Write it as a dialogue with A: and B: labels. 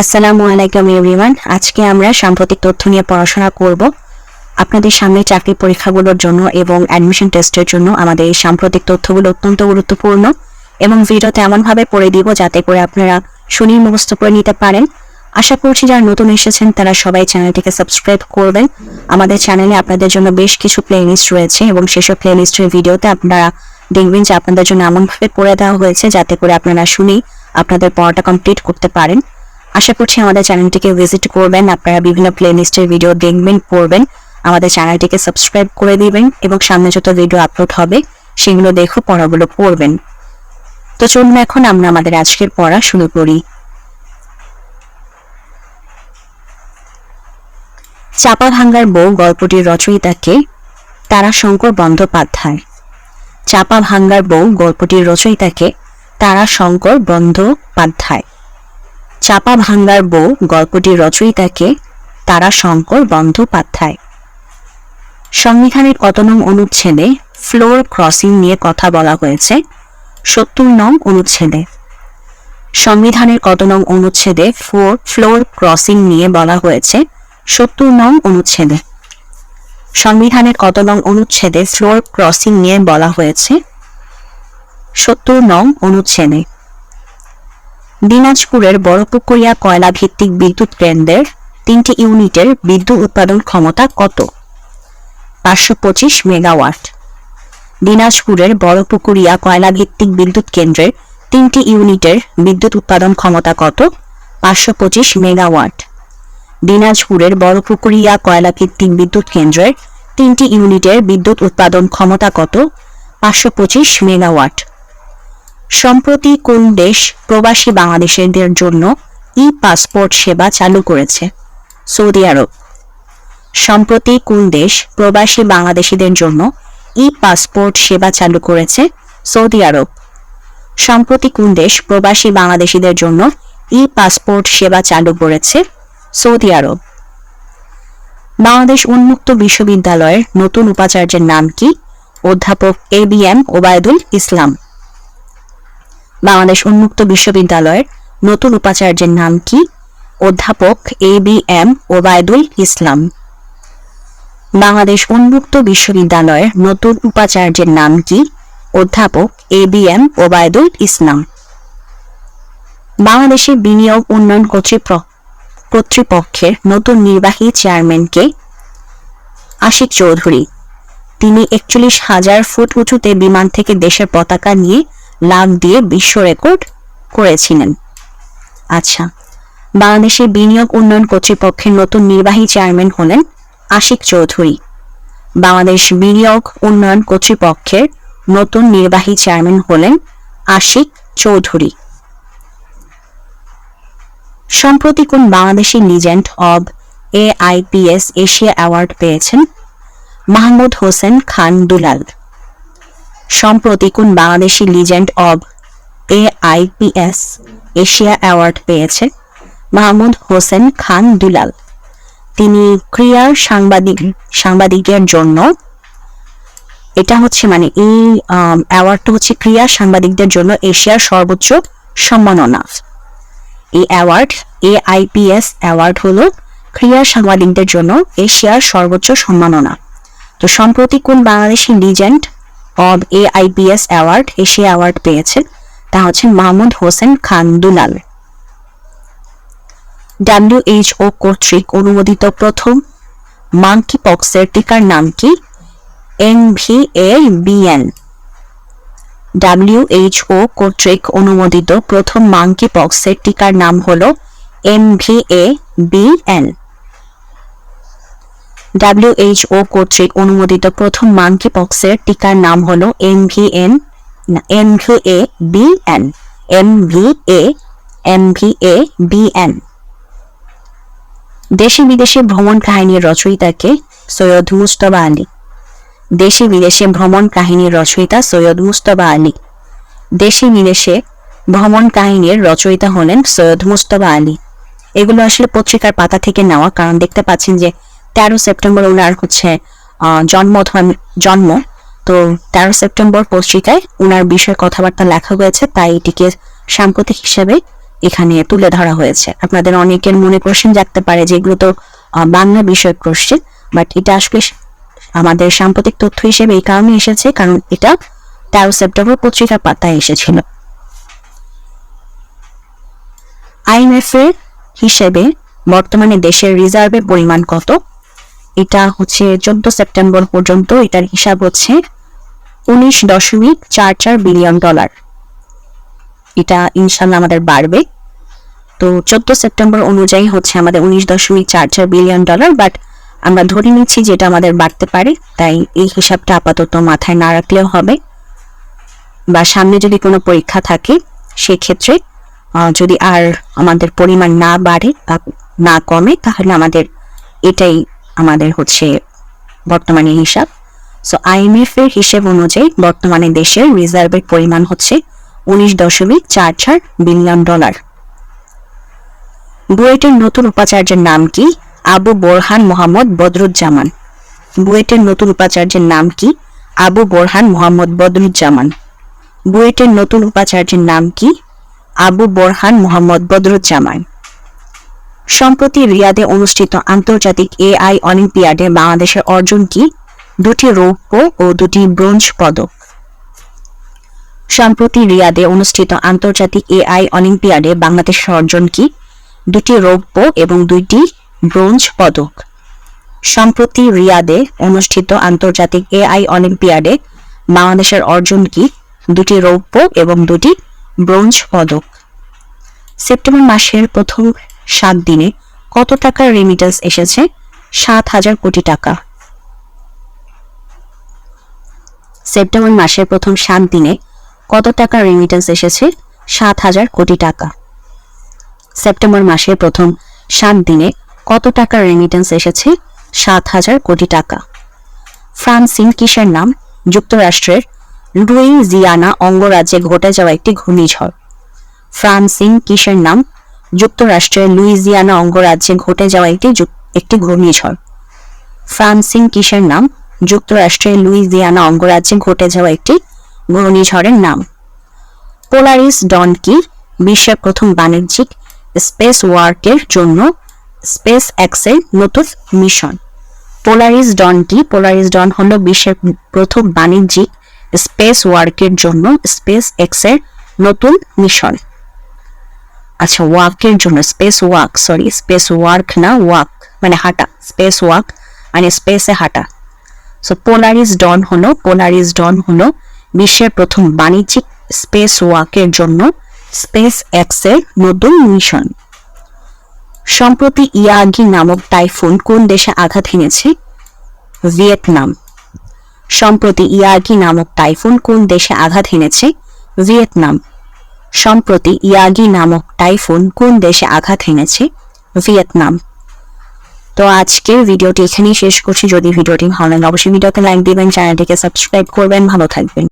A: আসসালামু আলাইকুম এভরিওয়ান। আজকে আমরা সাম্প্রতিক তথ্য নিয়ে পড়াশোনা করব। আপনাদের সামনে চাকরি পরীক্ষাগুলোর জন্য এবং অ্যাডমিশন টেস্টের জন্য আমাদের এই সাম্প্রতিক তথ্যগুলো অত্যন্ত গুরুত্বপূর্ণ এবং ভিডিওতে এমনভাবে পড়ে দিব যাতে করে আপনারা সুনির মুখস্থ করে নিতে পারেন। আশা করছি যারা নতুন এসেছেন, তারা সবাই চ্যানেলটিকে সাবস্ক্রাইব করবেন। আমাদের চ্যানেলে আপনাদের জন্য বেশ কিছু প্লেলিস্ট রয়েছে এবং সেসব প্লেলিস্টের ভিডিওতে আপনারা দেখবেন যে আপনাদের জন্য এমনভাবে পড়ে দেওয়া হয়েছে যাতে করে আপনারা শুনি আপনাদের পড়াটা কমপ্লিট করতে পারেন। আশা করছি আমাদের চ্যানেলটিকে ভিজিট করবেন। আপনারা বিভিন্ন প্লেলিস্টের ভিডিও দেখবেন, পড়বেন। আমাদের চ্যানেলটিকে সাবস্ক্রাইব করে দিবেন এবং সামনে যত ভিডিও আপলোড হবে, সেগুলো দেখো পড়াগুলো পড়বেন। তো চলুন এখন আমরা আমাদের আজকের পড়া শুরু করি। চাপা ভাঙ্গার বউ গল্পটির রচয়িতাকে তারাশঙ্কর বন্দ্যোপাধ্যায়। চাপা ভাঙ্গার বউ গল্পটির রচয়িতাকে তারাশঙ্কর বন্দ্যোপাধ্যায়। চাপা ভাঙ্গার বউ গল্পটির রচয়িতাকে তারা শঙ্কর বন্দ্যোপাধ্যায়। সংবিধানের কত নং অনুচ্ছেদে ফ্লোর ক্রসিং নিয়ে কথা বলা হয়েছে, সত্তর নং অনুচ্ছেদে। সংবিধানের কত নং অনুচ্ছেদে ফোর ফ্লোর ক্রসিং নিয়ে বলা হয়েছে, সত্তর নং অনুচ্ছেদে। সংবিধানের কত নং অনুচ্ছেদে ফ্লোর ক্রসিং নিয়ে বলা হয়েছে, সত্তর নং অনুচ্ছেদে। দিনাজপুরের বড়পুকুরিয়া কয়লা ভিত্তিক বিদ্যুৎ কেন্দ্রের তিনটি ইউনিটের বিদ্যুৎ উৎপাদন ক্ষমতা কত? পাঁচশো পঁচিশ মেগাওয়াট। দিনাজপুরের বড়পুকুরিয়া কয়লা ভিত্তিক বিদ্যুৎ কেন্দ্রের তিনটি ইউনিটের বিদ্যুৎ উৎপাদন ক্ষমতা কত? পাঁচশো পঁচিশ মেগাওয়াট। দিনাজপুরের বড়পুকুরিয়া কয়লা ভিত্তিক বিদ্যুৎ কেন্দ্রের তিনটি ইউনিটের বিদ্যুৎ উৎপাদন ক্ষমতা কত? পাঁচশো পঁচিশ মেগাওয়াট। সম্প্রতি কোন দেশ প্রবাসী বাংলাদেশিদের জন্য ই পাসপোর্ট সেবা চালু করেছে? Saudi Arab. সম্প্রতি কোন দেশ প্রবাসী বাংলাদেশিদের জন্য ই পাসপোর্ট সেবা চালু করেছে? Saudi Arab. সম্প্রতি কোন দেশ প্রবাসী বাংলাদেশিদের জন্য ই পাসপোর্ট সেবা চালু করেছে? সৌদি আরব। বাংলাদেশ উন্মুক্ত বিশ্ববিদ্যালয়ের নতুন উপাচার্যের নাম কি? অধ্যাপক A B M Obaidul Islam. Bangladesh উন্মুক্ত বিশ্ববিদ্যালয়ের নতুন উপাচার্যের নাম কি? অধ্যাপক A B M Obaidul Islam. Bangladesh উন্মুক্ত বিশ্ববিদ্যালয়ের নতুন উপাচার্যের নাম কি? অধ্যাপক A B M Obaidul Islam. বাংলাদেশের বিনিয়োগ উন্নয়ন কর্তৃপক্ষ কর্তৃপক্ষের নতুন নির্বাহী চেয়ারম্যানকে আশিক চৌধুরী। তিনি একচল্লিশ হাজার ফুট উঁচুতে বিমান থেকে দেশের পতাকা নিয়ে লাভ দিয়ে বিশ্ব রেকর্ড করেছিলেন। আচ্ছা বাংলাদেশের বিনিয়োগ উন্নয়ন কর্তৃপক্ষের নতুন নির্বাহী চেয়ারম্যান হলেন আশিক চৌধুরী। বাংলাদেশ বিনিয়োগ উন্নয়ন কর্তৃপক্ষের নতুন নির্বাহী চেয়ারম্যান হলেন আশিক চৌধুরী। সম্প্রতি কোন Bangladeshi legend of AIPS Asia award পেয়েছেন? মাহমুদ হোসেন খান দুলাল। সম্প্রতি কোন Bangladeshi legend of AIPS Asia award পেয়েছে মাহমুদ হোসেন খান দুলাল। তিনি ক্রীড়ার সাংবাদিক, সাংবাদিকের জন্য এটা হচ্ছে মানে এই অ্যাওয়ার্ডটা হচ্ছে ক্রীড়া সাংবাদিকদের জন্য এশিয়ার সর্বোচ্চ সম্মাননা। এই অ্যাওয়ার্ড এআইপিএস অ্যাওয়ার্ড হলো ক্রীড়া সাংবাদিকদের জন্য এশিয়ার সর্বোচ্চ সম্মাননা। তো সম্প্রতি কোন Bangladeshi legend of AIPS award Asia award পেয়েছেন। তা হচ্ছে মাহমুদ হোসেন খান দুলাল। ডাব্লিউএইচও কর্তৃক অনুমোদিত প্রথম মাঙ্কি পক্সের টিকার নাম কি? এনভিএবিএন ডাব্লিউএইচও কর্তৃক অনুমোদিত প্রথম মাঙ্কি পক্সের টিকার নাম হল এমভিএবিএন ডাব্লিউএইচও কর্তৃক অনুমোদিত প্রথম মাঙ্কি পক্সের টিকার নাম হল MVN MVA BN MVA MVA BN দেশে বিদেশে ভ্রমণ কাহিনীর রচয়িতাকে সৈয়দ মুস্তফা আলী। দেশে বিদেশে ভ্রমণ কাহিনীর রচয়িতা সৈয়দ মুস্তফা আলী। দেশে বিদেশে ভ্রমণ কাহিনীর রচয়িতা হলেন সৈয়দ মুস্তফা আলী। এগুলো আসলে পত্রিকার পাতা থেকে নেওয়া, কারণ দেখতে পাচ্ছেন যে তেরো সেপ্টেম্বর ওনার হচ্ছে জন্ম জন্ম। তো তেরো সেপ্টেম্বর পত্রিকায় ওনার বিষয়ে কথাবার্তা লেখা হয়েছে, তাই এটিকে সাম্প্রতিক হিসেবে এখানে তুলে ধরা হয়েছে। আপনাদের অনেকের মনে কোশ্চেন জাগতে পারে যে এগুলো তো বাংলা বিষয়ক কোশ্চেন বাট এটা আসলে আমাদের সাম্প্রতিক তথ্য হিসেবে এই কারণে এসেছে, কারণ এটা তেরো সেপ্টেম্বর পত্রিকার পাতায় এসেছিল। আইএমএফ এর হিসেবে বর্তমানে দেশের রিজার্ভের পরিমাণ কত? এটা হচ্ছে চোদ্দ সেপ্টেম্বর পর্যন্ত এটার হিসাব হচ্ছে উনিশ দশমিক চার চার বিলিয়ন ডলার। এটা ইনশাল্লাহ আমাদের বাড়বে। তো চোদ্দ সেপ্টেম্বর অনুযায়ী হচ্ছে আমাদের উনিশ দশমিক চার চার বিলিয়ন ডলার, বাট আমরা ধরে নিচ্ছি যেটা আমাদের বাড়তে পারে, তাই এই হিসাবটা আপাতত মাথায় না রাখলেও হবে। বা সামনে যদি কোনো পরীক্ষা থাকে, সেক্ষেত্রে যদি আর আমাদের পরিমাণ না বাড়ে বা না কমে, তাহলে আমাদের এটাই আমাদের হচ্ছে বর্তমানে হিসাব। সো আইএমএফ এর হিসেব অনুযায়ী বর্তমানে দেশের রিজার্ভের পরিমাণ হচ্ছে উনিশ দশমিক চার চার বিলিয়ন ডলার বুয়েটের নতুন উপাচার্যের নাম কি? আবু বোরহান মোহাম্মদ বদরুজ্জামান। বুয়েটের নতুন উপাচার্যের নাম কি? আবু বোরহান মোহাম্মদ বদরুজ্জামান। বুয়েটের নতুন উপাচার্যের নাম কি? আবু বোরহান মোহাম্মদ বদরুজ্জামান। সম্প্রতি রিয়াদে অনুষ্ঠিত আন্তর্জাতিক এআই অলিম্পিয়াডে বাংলাদেশের অর্জন কি দুটি রৌপ্য ও দুটি ব্রোঞ্জ পদক? সম্প্রতি রিয়াদে অনুষ্ঠিত আন্তর্জাতিক এআই অলিম্পিয়াডে বাংলাদেশের অর্জন কি দুটি রৌপ্য এবং দুইটি ব্রোঞ্জ পদক? সম্প্রতি রিয়াদে অনুষ্ঠিত আন্তর্জাতিক এআই অলিম্পিয়াডে বাংলাদেশের অর্জন কি দুটি রৌপ্য এবং দুটি ব্রোঞ্জ পদক? সেপ্টেম্বর মাসের প্রথম সাত দিনে কত টাকার রেমিটেন্স এসেছে? সাত হাজার কোটি টাকা। সেপ্টেম্বর মাসের প্রথম সাত দিনে কত টাকার রেমিটেন্স এসেছে? সাত হাজার কোটি টাকা। সেপ্টেম্বর মাসের প্রথম সাত দিনে কত টাকার রেমিটেন্স এসেছে? সাত হাজার কোটি টাকা। ফ্রান্সিন কিসের নাম? যুক্তরাষ্ট্রের লুইজিয়ানা অঙ্গরাজ্যে ঘটে যাওয়া একটি ঘূর্ণিঝড়। ফ্রান্সিন কিসের নাম? যুক্তরাষ্ট্রের লুইজিয়ানা অঙ্গরাজ্যে ঘটে যাওয়া একটি একটি ঘূর্ণিঝড়। ফ্রান্সিন কিসের নাম? যুক্তরাষ্ট্রের লুইজিয়ানা অঙ্গরাজ্যে ঘটে যাওয়া একটি ঘূর্ণিঝড়ের নাম। পোলারিস ডন কি বিশ্বের প্রথম বাণিজ্যিক স্পেস ওয়ার্কের জন্য স্পেস এক্সের নতুন মিশন। পোলারিস ডন কি পোলারিস ডন হলো বিশ্বের প্রথম বাণিজ্যিক স্পেস ওয়ার্কের জন্য স্পেস এক্সের নতুন মিশন। আচ্ছা ওয়াকের জন্য space walk sorry space work না ওয়াক মানে হাঁটা স্পেস ওয়াক মানে স্পেসে হাঁটা। সো পোলারিস ডন হলো পোলারিস ডন হলো বিশ্বের প্রথম বাণিজ্যিক স্পেস ওয়াকের জন্য স্পেস এক্সের নতুন মিশন সম্প্রতি ইয়াগি নামক টাইফুন কোন দেশে আঘাত হেনেছে? ভিয়েতনাম। সম্প্রতি ইয়াগি নামক টাইফুন কোন দেশে আঘাত হেনেছে? ভিয়েতনাম। সম্প্রতি ইয়াগি নামক টাইফুন কোন দেশে আঘাত হেনেছে? ভিয়েতনাম। তো আজকের ভিডিওটি এখানেই শেষ করছি। যদি ভিডিওটি ভালো লাগে, অবশ্যই ভিডিওতে লাইক দিবেন, চ্যানেলটিকে সাবস্ক্রাইব করবেন। ভালো থাকবেন।